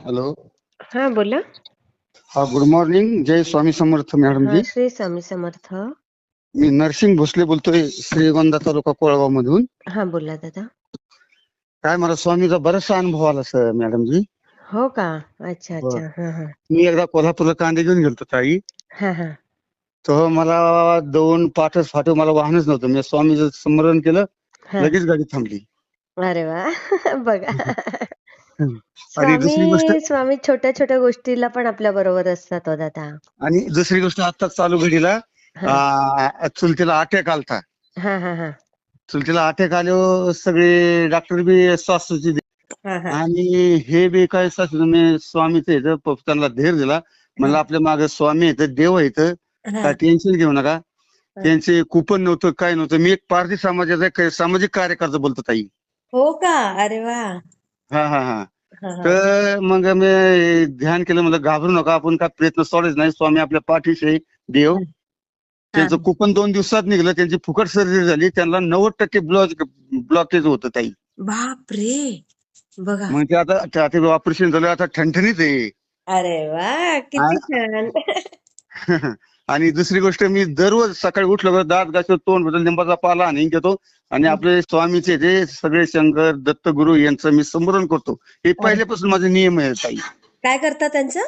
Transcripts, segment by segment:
Hello हा बोला. हा गुड मॉर्निंग जय स्वामी समर्थ मॅडम हा जी. श्री स्वामी समर्थ. मी नरसिंग भोसले बोलतोय श्रीगोंदा तालुका कोळगाव मधून हा बोला दादा. काय मला स्वामीचा बराचसा अनुभव आला सर मॅडम जी. हो का? अच्छा हो. अच्छा. हा हा. मी एकदा कोल्हापूरला कांदे घेऊन गेलतो ताई. हा हा. तर मला दोन पाठच फाटे मला वाहनच नव्हतं. मी स्वामीचं स्मरण केलं हा. लगेच गाडी थांबली. अरे वा. बघा. आणि दुसरी स्वामी गोष्ट स्वामी छोट्या छोट्या गोष्टीला पण आपल्या बरोबर असतात हो दादा. आणि दुसरी गोष्ट आत्ताच चालू घडीला हा. आ, चुलतीला अटॅक आलता. हा हा हा. चुलतीला अटॅक आल्यावर सगळे डॉक्टर बी हा हा. आणि हे बी काय सासू मी स्वामीचं येतं प- त्यांना धीर दिला. म्हणलं आपल्या मागे स्वामी येतं देव येतं हा. काय टेन्शन घेऊ नका. त्यांचे कुपन नव्हतं काय नव्हतं. मी एक पारधी समाजाचा एक सामाजिक कार्यकर्ता बोलतो ताई. हो का? अरे वा. हा हा हा हा, हा. तर मग मी ध्यान केलं म्हणलं घाबरू नका आपण काय प्रयत्न सोडायच नाही. स्वामी आपल्या पाठीशी आहे, देव त्यांचं कुपन दोन दिवसात निघलं त्यांची फुकट सर्जरी झाली त्यांना नव्वद टक्के ब्लॉक ब्लॉकेज होतं ताई. बापरे! बघा. मग ते आता ते आता ऑपरेशन झालं आता ठणठणीत आहे. अरे वा किती छान. आणि दुसरी गोष्ट मी दररोज सकाळी उठलो दात घासतो तोंड बदल लिंबाचा पाला आणि घेतो. आणि आपले स्वामीचे जे सगळे शंकर दत्तगुरु यांचं मी स्मरण करतो. हे पहिल्यापासून माझे नियम आहे ताई. काय करता त्यांचं?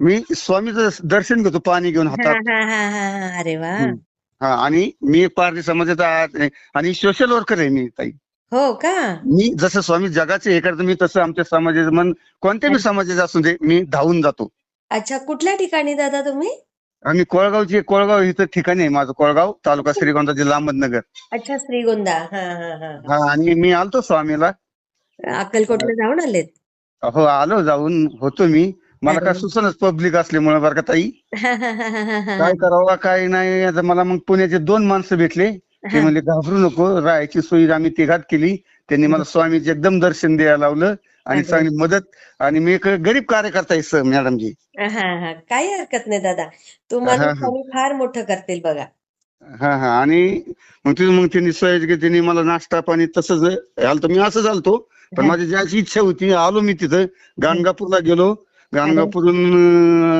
मी स्वामीचं दर्शन घेतो पाणी घेऊन हा हातात. हा हा हा हा. अरे वा. हा आणि मी एक पारधी समाजाचा आहे आणि सोशल वर्कर आहे मी ताई. हो का? मी जसं स्वामी जगाचे हे करतो मी तसं आमच्या समाजाचं मन कोणत्या बी समाजाचं असू दे मी धावून जातो. अच्छा कुठल्या ठिकाणी दादा तुम्ही? आणि कोळगावची कोळगाव इथं ठिकाणी आहे माझं कोळगाव तालुका श्रीगोंदा जिल्हा अहमदनगर. अच्छा श्रीगोंदा. हा हा हा. हा आणि मी आलतो स्वामीला. अक्कलकोटला जाऊन आलेत? हो आलो जाऊन. होतो मी. मला काय. सुचनच पब्लिक असल्यामुळे बरं का ताई. हा, हा, हा, हा, हा, हा. काय करावं काय नाही. आता मला मग पुण्याचे दोन माणसं भेटले. ते. म्हणले घाबरू नको. राहायची सोय आम्ही तिघात केली. त्यांनी मला स्वामीचे एकदम दर्शन द्यायला लावलं आणि. चांगली मदत आणि मी एक गरीब कार्यकर्ता आहे सर मॅडमजी. हा हा. काही हरकत नाही दादा. तुम्हाला फार मोठं करतील बघा. हा हा. आणि मग तिथून मग त्यांनी सोय त्यांनी मला नाश्ता पाणी तसंच आलतो. मी असंच आलतो. पण. माझी ज्याची इच्छा होती आलो मी तिथं. गाणगापूरला गेलो. गाणगापूरहून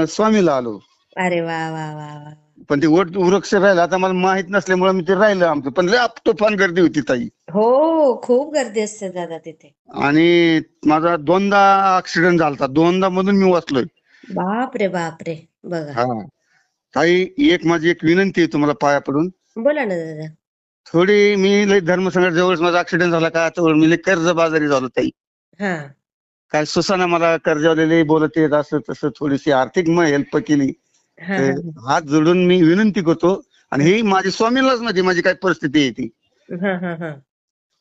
अं, स्वामीला आलो. अरे वा वा वा वा. पण ते वट वृक्ष राहिलं आता मला माहीत नसल्यामुळे मी ते राहिलं आमचं. पण लय आपटोफान गर्दी होती ताई. हो खूप गर्दी असते दादा तिथे. आणि माझा दोनदा ऍक्सिडेंट झालता. दोनदा मधून मी वाचलोय. बाप रे बाप रे बघा. हा. ताई एक माझी एक विनंती आहे तुम्हाला पाया पडून. बोला ना दादा. थोडी मी लय धर्मसंकट जवळ माझा ऍक्सिडेंट झाला का तर मी लय कर्ज बाजारी झालो ताई. हा. काय सुसाना मला कर्जवालेले बोलत येत असं तसं थोडीशी आर्थिक मग हेल्प केली हात जोडून मी विनंती करतो. आणि ही माझी स्वामीलाच माहिती माझी काय परिस्थिती आहे ती.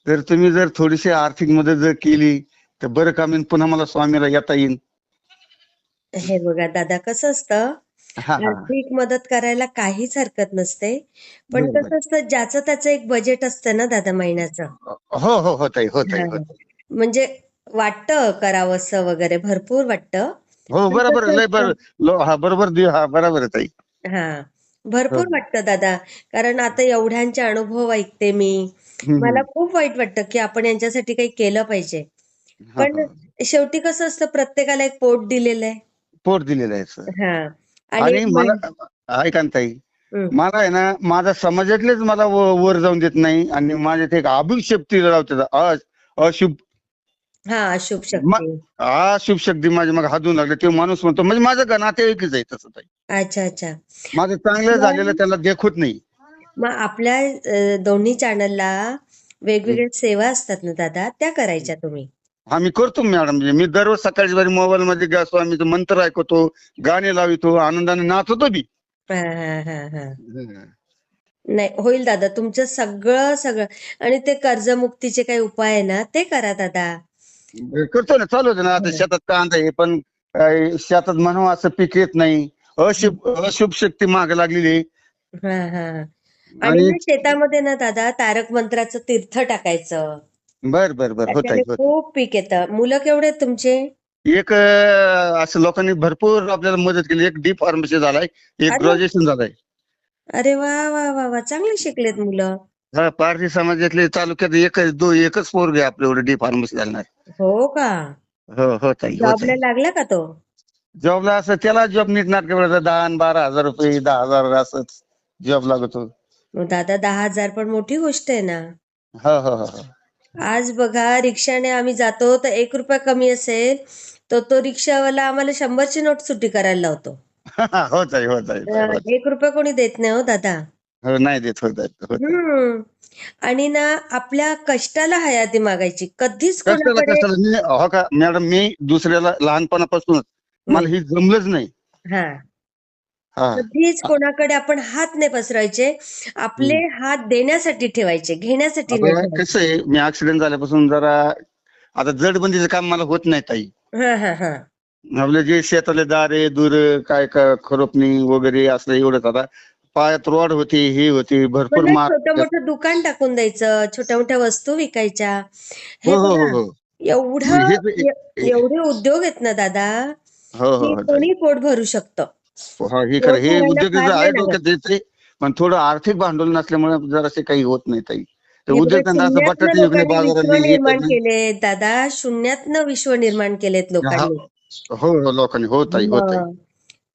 तर तुम्ही जर थोडीशी आर्थिक मदत जर केली तर बरं का मी पुन्हा मला स्वामीला येता येईल हे बघा दादा कसं असतं आर्थिक मदत करायला काहीच हरकत नसते. पण. कसं असतं ज्याचं त्याचं एक बजेट असतं ना दादा महिन्याचं. हो हो हो ताई हो ताई हो. ताई. म्हणजे वाटतं करावंसं वगैरे भरपूर वाटतं. हो बरोबर लय बरं लो- हा बरोबर हा बरोबर आहे ताई हा भरपूर हो. वाटतं दादा कारण आता एवढ्यांचे अनुभव ऐकते मी. मला खूप वाईट वाटतं की आपण यांच्यासाठी काही केलं पाहिजे पण. शेवटी कसं असतं प्रत्येकाला एक पोट दिलेलं आहे पोट दिलेलं आहे. हा आणि मला ऐका ताई. मला आहे ना माझा समाजातलेच मला वर जाऊन देत नाही आणि माझ्यात एक अभिक शक्ती लावतात अशुभ हा शुभ शक्ती. अशुभ शक्ती माझ्या मग लागले. ते माणूस म्हणतो म्हणजे माझं का नातेवाईकच आहे तसं ताई. अच्छा अच्छा. माझं चांगलं झालेलं त्याला देखत नाही. मग आपल्या अ, दोन्ही चॅनलला वेगवेगळ्या सेवा असतात ना दादा? त्या करायच्या तुम्ही. हा मी करतो मॅडम. मी दररोज सकाळची बारी मोबाईल मध्ये गा- स्वामीचं मंत्र ऐकतो गाणे लावितो आनंदाने नाचतो बी. हा हा हा हा. नाही होईल दादा. तुमचं सगळं सगळं. आणि ते कर्जमुक्तीचे काही उपाय आहे ना ते करा दादा. करतो ना चालू होतं ना. आता. शेतात कांदा आहे पण शेतात म्हणावं असं पीक येत नाही. अशुभ अशुभ शक्ती माग लागलेली आहे. हा हा. आणि आणि- ना शेतामध्ये ना दादा तारक मंत्राचं तीर्थ टाकायचं. बर बर बर. होत आहे खूप पीक येतं. मुलं केवढे आहेत तुमचे? एक अं, असं लोकांनी भरपूर आपल्याला मदत केली. एक डी फार्मसी झालाय. एक अरे. ग्रॅज्युएशन झालंय. अरे वा वा वा वा. चांगले शिकलेत मुलं. हा पारधी समाजातले तालुक्यात एकच दो एकच पोरगे आपल्या एवढे डी फार्मसी झालणार हो का? हो हो ताई हो जॉबला ताई. लागला का तो? जॉबला असं त्याला जॉब नीट नाटक दहा आणि बारा हजार रुपये दहा हजार असंच जॉब लागतो. मग दादा दहा हजार पण मोठी गोष्ट आहे ना? हो हो हो हो. आज बघा रिक्षाने आम्ही जातो तर एक रुपया कमी असेल तर तो रिक्षावाला आम्हाला शंभरची नोट सुट्टी करायला लावतो. हो ताई हो ताई हो ताई. एक रुपया कोणी देत नाही हो दादा. हो नाही देत हो हो. हम्म. आणि ना आपल्या कष्टाला हयाती मागायची. कधीच कोणाकडे मी हो का मॅडम मी दुसऱ्याला लहानपणापासूनच मला ही जमलंच नाही. हा. हा. कधीच कोणाकडे आपण हात नाही पसरायचे. आपले हात देण्यासाठी ठेवायचे घेण्यासाठी नाही आता ठेवायचे. कसं आहे मी ऍक्सिडेंट झाल्यापासून जरा आता जडबंदीचं काम मला होत नाही ताई. हा हा हा. आपले जे शेतातले दारे दूर काय काय खरोपणी वगैरे असलं एवढंच आता. पायात रॉड होती हे होती भरपूर पण मार छोटं मोठं दुकान टाकून द्यायचं छोट्या मोठ्या वस्तू विकायच्या. हे हो हो बघा, हो हो. एवढं हे- ए- एवढे उद्योग आहेत ना दादा हो हो की हो. कोणी पोट भरू शकतं? हो, हे खरं हे लोकांना उद्योग फार आहे नाही डोक्यात द्यायचे पण थोडं आर्थिक भांडवल नसल्यामुळे जरासे काही होत नाही ताई. ते हे बघा, उद्योगधंदा असं शून्यातनं बटाटे विकणे लोकांनी विश्व बाजारात निर्माण केले दादा शून्यातनं विश्व निर्माण केलेत लोकांनी. हो हो लोकांनी हो ताई हो ताई. मग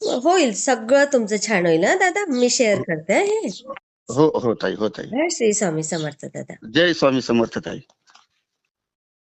होईल. सगळं तुमचं छान होईल ना दादा? मी शेअर करते हे हो. हो ताई हो ताई. श्री स्वामी समर्थ दादा. जय स्वामी समर्थ ताई.